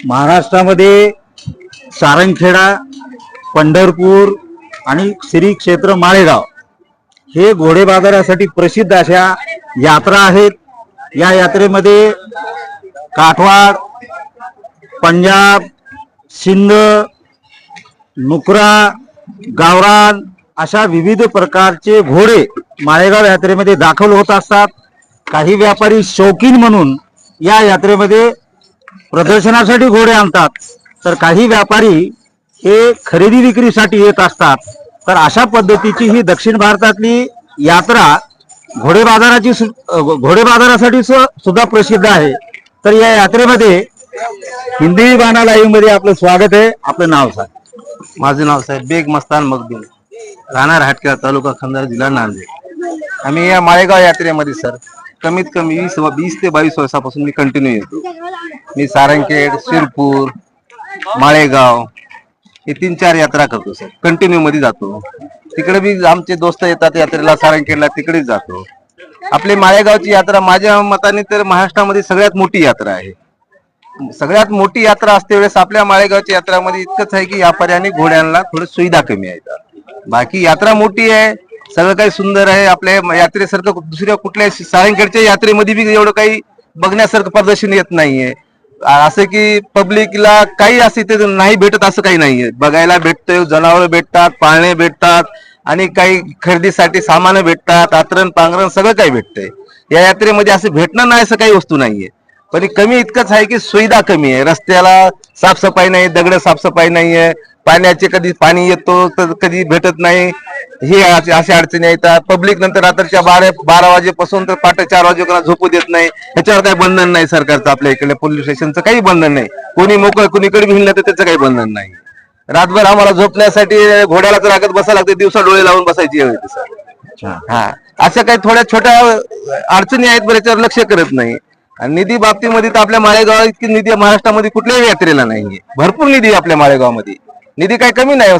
महाराष्ट्रामध्ये सारंगखेडा पंढरपूर आणि श्री क्षेत्र माळेगाव हे घोडे बाजारासाठी प्रसिद्ध अशा यात्रा आहेत. या यात्रेमध्ये काठवाड पंजाब सिंध नुकरा गावरान अशा विविध प्रकारचे घोडे माळेगाव यात्रेमध्ये दाखल होत असतात. काही व्यापारी शौकीन म्हणून या यात्रेमध्ये प्रदर्शनासाठी घोडे आणतात. तर काही व्यापारी हे खरेदी विक्रीसाठी येत असतात. तर अशा पद्धतीची ही दक्षिण भारतातली यात्रा घोडे बाजाराची घोडे बाजारासाठी सुद्धा प्रसिद्ध आहे. तर या यात्रेमध्ये हिंदी बाणा लाईव्हमध्ये आपलं स्वागत आहे. आपलं नाव साहेब माझं नाव साहेब बेग मस्तान मखदूम. राहणार हाटकेला तालुका खंदार जिल्हा नांदेड. आम्ही या माळेगाव यात्रेमध्ये सर कमीत कमी वीस वीस ते बावीस वर्षापासून मी कंटिन्यू येतो. मी सारंगखेड शिरपूर माळेगाव हे तीन चार यात्रा करतो सर. कंटिन्यू मध्ये जातो. तिकडे बी आमचे दोस्त येतात यात्रेला सारंगखेडला तिकडेच जातो. आपली माळेगावची यात्रा माझ्या मताने तर महाराष्ट्रामध्ये सगळ्यात मोठी यात्रा आहे. सगळ्यात मोठी यात्रा असते वेळेस आपल्या माळेगावच्या यात्रामध्ये इतकंच आहे की व्यापाऱ्यांनी घोड्यांना थोडं सुविधा कमी आहेत बाकी यात्रा मोठी आहे सगळं काही सुंदर आहे. आपल्या यात्रेसारखं दुसऱ्या कुठल्या सायंकडच्या यात्रेमध्ये बी एवढं काही बघण्यासारखं प्रदर्शन येत नाहीये. असं की पब्लिकला काही असं ते नाही भेटत असं काही नाहीये. बघायला भेटतंय जनावर भेटतात पाळणे भेटतात आणि काही खरेदीसाठी सामान भेटतात आतरण पांघरण सगळं काही भेटतंय. या यात्रेमध्ये असं भेटणं नाही असं काही वस्तू नाहीये. पण कमी इतकंच आहे की सुविधा कमी आहे. रस्त्याला साफसफाई नाही दगड साफसफाई नाहीये. पाण्याचे कधी पाणी येतो तर कधी भेटत नाही. हे अशा अडचणी येतात. पब्लिक नंतर रात्रीच्या बारा बारा वाजेपासून तर पाठ चार वाजेपर्यंत झोपू देत नाही. ह्याच्यावर काही बंधन नाही सरकारचं आपल्या इकडे पोलीस स्टेशनचं काही बंधन नाही. कोणी मोकळ कोणीकडे भिनलं तर त्याचं काही बंधन नाही. रातभर आम्हाला झोपण्यासाठी घोड्याला तर लागत बसायला लागते. दिवसा डोळे लावून बसायची वेळ हा. अशा काही थोड्या छोट्या अडचणी आहेत बरं याच्यावर लक्ष करत नाही. आणि निधी बाबतीमध्ये तर आपल्या माळेगाव इतकी निधी महाराष्ट्रामध्ये कुठल्याही यात्रेला नाहीये. भरपूर निधी आहे आपल्या माळेगावमध्ये. निधी काही कमी नाही.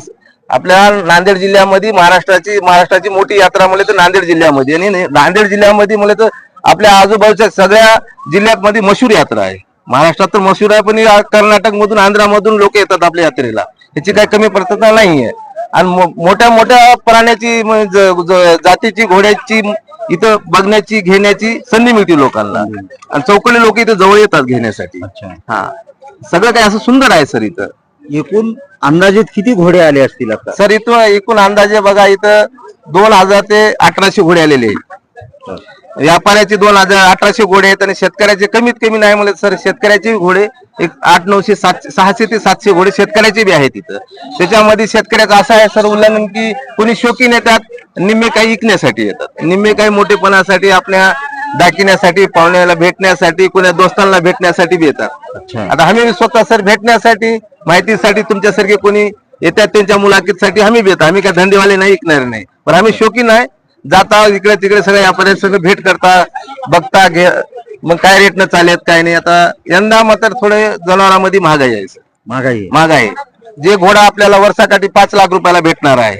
आपल्या नांदेड जिल्ह्यामध्ये महाराष्ट्राची महाराष्ट्राची मोठी यात्रा म्हणले तर नांदेड जिल्ह्यामध्ये. आणि नांदेड जिल्ह्यामध्ये म्हणले तर आपल्या आजूबाजूच्या सगळ्या जिल्ह्यात मशहूर यात्रा आहे. महाराष्ट्रात तर मशहूर आहे पण कर्नाटक मधून आंध्रामधून लोक येतात आपल्या यात्रेला. ह्याची काही कमी पडता नाहीये. आणि मो- मोठ्या मोठ्या प्राण्याची जातीची घोड्याची इथं बघण्याची घेण्याची संधी मिळते लोकांना. आणि चौकडी लोक इथं जवळ येतात घेण्यासाठी. हा. सगळं काही असं सुंदर आहे सर इथं. एकूण अंदाजित किती घोडे आले असतील आता? सर इथं एकूण अंदाजे बघा इथं दोन हजार ते अठराशे घोडे आलेले आहेत. व्यापाऱ्याचे दोन हजार अठराशे घोडे आहेत आणि शेतकऱ्याचे कमीत कमी नाही म्हणलं सर शेतकऱ्याचे घोडे एक आठ नऊशे सातशे सहाशे ते सातशे घोडे शेतकऱ्याचे बी आहेत इथं. त्याच्यामध्ये शेतकऱ्याचं असं आहे सर उल्लंघन की कोणी शौकीन येतात निम्मे काही विकण्यासाठी येतात. निम्मे काही मोठेपणासाठी आपल्या दाखिण्यासाठी पाहुण्याला भेटण्यासाठी कोण्या दोस्तांना भेटण्यासाठी बी येतात. आता आम्ही स्वतः सर भेटण्यासाठी माहितीसाठी तुमच्यासारखे कोणी येतात त्यांच्या मुलाखतीसाठी आम्ही बी येतो आम्ही काय धंदेवाले नाही ऐकणार नाही पण आम्ही शौकीन आहे जाता इकडे तिकडे सगळे व्यापारी सगळं भेट करता बघता घे मग काय रेटनं चालेत काय नाही आता यंदा मात्र थोडे जनावरांमध्ये महागाई आहे. महागाई. महागाई जे घोडा आपल्याला वर्षाकाठी पाच लाख रुपयाला भेटणार आहे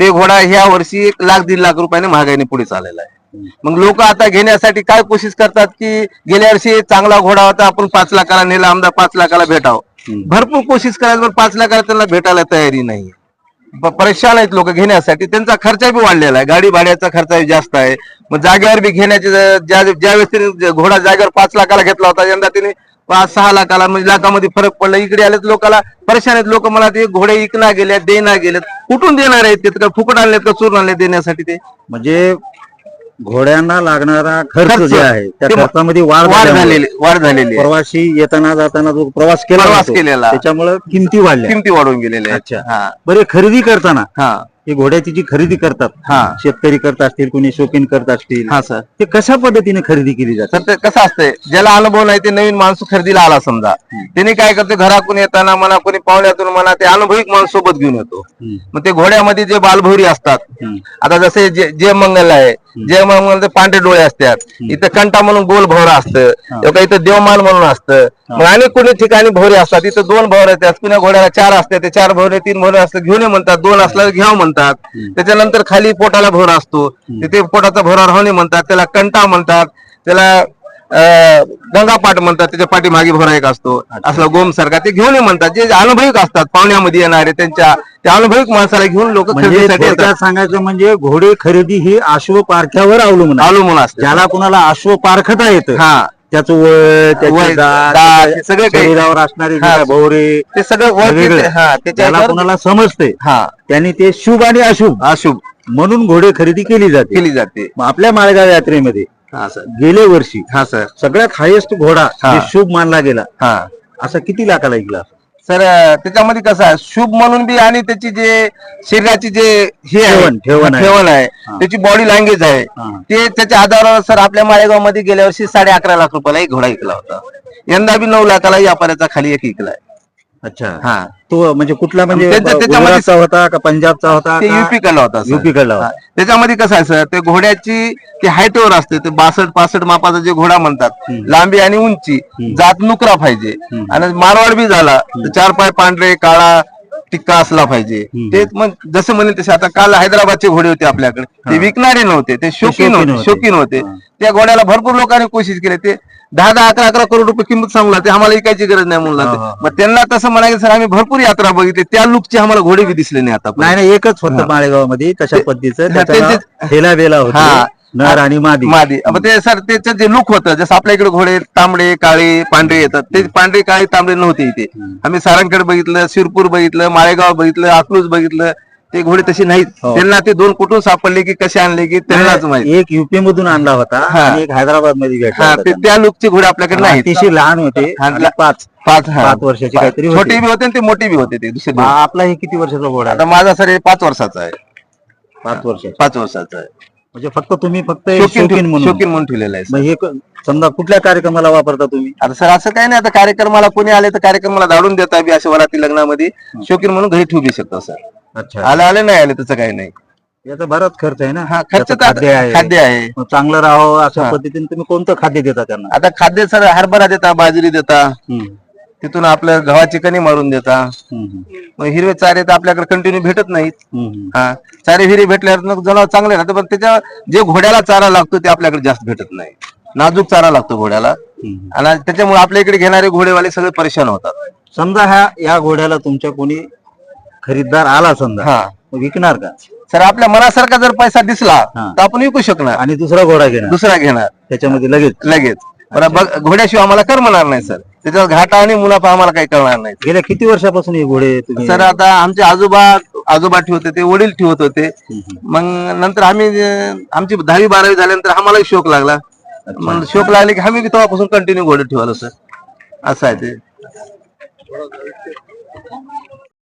ते घोडा ह्या वर्षी एक लाख दीड लाख रुपयाने महागाईने पुढे चाललेला आहे मग लोक आता घेण्यासाठी काय कोशिश करतात की गेल्या वर्षी चांगला घोडा होता आपण पाच लाखाला नेला आमदार पाच लाखाला भेटावं. भरपूर कोशिश करायचं पण पाच लाखाला त्यांना भेटायला तयारी नाही. परेशान आहेत लोक घेण्यासाठी. त्यांचा खर्च बी वाढलेला आहे. गाडी भाड्याचा खर्च जास्त आहे. मग जागेवर बी घेण्याचे ज्या ज्या वेळेस त्यांनी घोडा जागेवर पाच लाखाला घेतला होता यंदा त्यांनी पाच सहा लाखाला म्हणजे लाखामध्ये फरक पडला. इकडे आलेत लोकांना परेशान आहेत लोक. मला ते घोडे इकना गेले देना गेलेत. कुठून देणार आहेत ते? फुकट आणलेत का चूर्ण आणले देण्यासाठी ते? म्हणजे घोड्यांना लागणारा खर्च. जे आहे त्या ते खर्चामध्ये वाढ वाढ झाल्यामुळे झालेली वाढ झालेली आहे प्रवासी येताना जाताना जो प्रवास केला प्रवास जातो, केलेला. त्याच्यामुळे किमती वाढल्या किमती वाढून गेलेल्या आहेत अच्छा. हा बरे खरेदी करताना हा हे घोड्याची जी खरेदी करतात हा. शेतकरी करत असतील कोणी शौकीन करत असतील हा सर. ते कशा पद्धतीने खरेदी केली जाते? तर ते कसं असतंय ज्याला अनुभव नाही ते नवीन माणूस खरेदीला आला समजा. त्याने काय करते घरातून येताना म्हणा कोणी पाहुण्यातून म्हणा ते अनुभविक माणूस सोबत घेऊन येतो. मग ते घोड्यामध्ये जे बालभौरी असतात. आता जसे जे मंगल आहे जे मंगल पांढरे डोळे असतात इथं कंटा म्हणून गोल भोवरा असतं इथं देवमान म्हणून असतं. मग अनेक कोणी ठिकाणी भोवरे असतात इथं दोन भोवरे असतात कुण्या घोड्याला चार असतात ते चार भोवरे तीन भोवरे असतात घेऊन म्हणतात दोन असल्यावर घ्याव म्हणतात. त्याच्यानंतर खाली पोटाला भोरा असतो. तिथे पोटाचा भोरा राहणे म्हणतात त्याला कंटा म्हणतात त्याला गंगापाठ म्हणतात त्याच्या पाठीमागे भरा एक असतो. असला गोम सारखा. ते घेऊन म्हणतात. जे अनुभविक असतात पाहुण्यामध्ये येणारे त्यांच्या त्या अनुभविक माणसाला घेऊन लोक म्हणजे खरेदीसाठी येतात. थोडक्यात सांगायचं म्हणजे घोडे खरेदी ही अश्व पारख्यावर अवलंबून. अवलंबून असते. ज्याला कुणाला अश्व पारखता येतं हा. त्याचं वय त्याची वय, जात, दात, त्याच्या सगळं काही- शरीरावर असणारे जे हा. काय भोवरे ते सगळं वेगळं. हा त्याच्या ह्याच्यावर- कुणाला समजते हा. त्यांनी ते शुभ आणि अशुभ. अशुभ. म्हणून घोडे खरेदी केली जाते. केली जाते. मग आपल्या माळेगाव यात्रेमध्ये हा सर. गेले वर्षी हा सर. सगळ्यात हायेस्ट घोडा हा. जे शुभ मानला गेला. हा. असा किती लाखाला ऐकला? सर त्याच्यामध्ये कसं आहे शुभ म्हणून बी आणि त्याची जे शरीराची जे हे आहे ठेवण- ठेवण आहे. ठेवण आहे हा. त्याची बॉडी लँग्वेज आहे हा. ते त्याच्या आधारावर सर आपल्या माळेगावमध्ये गेल्या वर्षी साडे अकरा लाख रुपयाला एक घोडा विकला होता यंदा बी नऊ लाखाला व्यापाऱ्याचा खाली एक विकलाय अच्छा. हा. तो म्हणजे कुठला म्हणजे त्याच्या- त्याच्यामध्ये- गुजरातचा होता का पंजाबचा होता ते युपी कडला होता सर. युपी कडला होता. त्याच्यामध्ये कसं आहे सर ते घोड्याची ते हाईटवर असते ते बासष्ट पासष्ट मापाचा जे घोडा म्हणतात लांबी आणि उंची जात नुकरा पाहिजे. आणि मारवाड बी झाला तर चार पाय पांढरे काळा टिक्का असला पाहिजे. ते मग जसं म्हणे तसे आता काल हैदराबादचे घोडे होते आपल्याकडे. ते विकणारे नव्हते ते शौकीन शौकीन होते होते. शौकीन होते. त्या घोड्याला भरपूर लोकांनी कोशिश केली. ते दहा दहा अकरा अकरा करोड रुपये किंमत सांगला ते आम्हाला विकायची गरज नाही म्हणून लागते. मग त्यांना तसं म्हणायचं सर आम्ही भरपूर यात्रा बघितली. त्या लुकचे आम्हाला घोडे बी दिसले नाही आता नाही नाही एकच होतं माळेगावमध्ये तशा पद्धतीचं त्याला त्यांचे- हेला बेला. होते. नर आणि मादी. मादी. ते सर त्याचं जे लुक होतं जसं आपल्या इकडे घोडे तांबडे काळे पांढरे येतात. ते पांढरे काळे तांबडे नव्हते इथे. आम्ही सारंगखेड बघितलं शिरपूर बघितलं माळेगाव बघितलं अकलूज बघितलं. ते घोडे तसे नाहीत हो. त्यांना ते दोन कुठून सापडले की कसे आणले की त्यांनाच माहिती एक युपी मधून आणला होता हा. आणि एक हैदराबादमध्ये भेटला हा होता ते त्यांना. त्या लुकचे घोडे आपल्याकडे नाहीत अतिशय लहान होते आणि पाच पाच हा. पाच वर्षाचे काहीतरी होते. छोटे बी होते आणि ते मोठे बी होते ते दुसरे आपला हे किती वर्षाचा घोडा आहे? आता माझा सर हे पाच वर्षाचा आहे पाच वर्षाचा पाच वर्षाचा आहे म्हणजे फक्त तुम्ही फक्त एक शौकीन शौकीन म्हणून शौकीन म्हणून ठेवलेला आहे. मग हे क- समजा कुठल्या कार्यक्रमाला वापरता तुम्ही आता सर असं काही नाही आता कार्यक्रमाला कोणी आले तर कार्यक्रमाला धाडून देता बी अशा वराती लग्नामध्ये शौकीन म्हणून घरी ठेवू बी शकतो सर अच्छा. आले आले नाही आले त्याचं काही नाही. याचा बराच खर्च आहे ना? हा खर्च त्याचं तर खाद्य आहे. खाद्य आहे. मग चांगलं राहावं अशा. पद्धतीने तुम्ही कोणतं खाद्य देता त्यांना? आता खाद्य सर हरभरा देता बाजरी देता. हम्म. तिथून आपलं गव्हाची कणी मारून देता. हम्म. मग हिरवे चारे तर आपल्याकडे कंटिन्यू भेटत नाहीत. हम्म. हा. चारे हिरे भेटल्यावर मग जनावर चांगले राहते पण त्याच्या जे घोड्याला चारा लागतो ते आपल्याकडे जास्त भेटत नाही. नाजूक चारा लागतो घोड्याला. हम्म. आणि त्याच्यामुळे आपल्या इकडे घेणारे घोडेवाले सगळे परेशान होतात. समजा ह्या या घोड्याला तुमच्या कोणी खरीददार आला समजा हा. विकणार का? सर आपल्या मनासारखा जर पैसा दिसला हा. तर आपण विकू शकणार. आणि दुसरा घोडा घेणार. दुसरा घेणार. त्याच्यामध्ये लगेच. लगेच. पण बघ- घोड्याशिवाय आम्हाला करमणार नाही सर. त्याच्यावर घाटा आणि मुनाफा आम्हाला काही करणार नाही. गेल्या किती वर्षापासून हे घोडे तुम्ही सर आता आमचे आजोबा आजोबा ठेवत होते वडील ठेवत होते. मग नंतर आम्ही अं, आमची दहावी बारावी झाल्यानंतर आम्हाला शोक लागला. मग शोक लागले की आम्ही बी तेव्हापासून कंटिन्यू घोडे ठेवालो सर. असं आहे ते.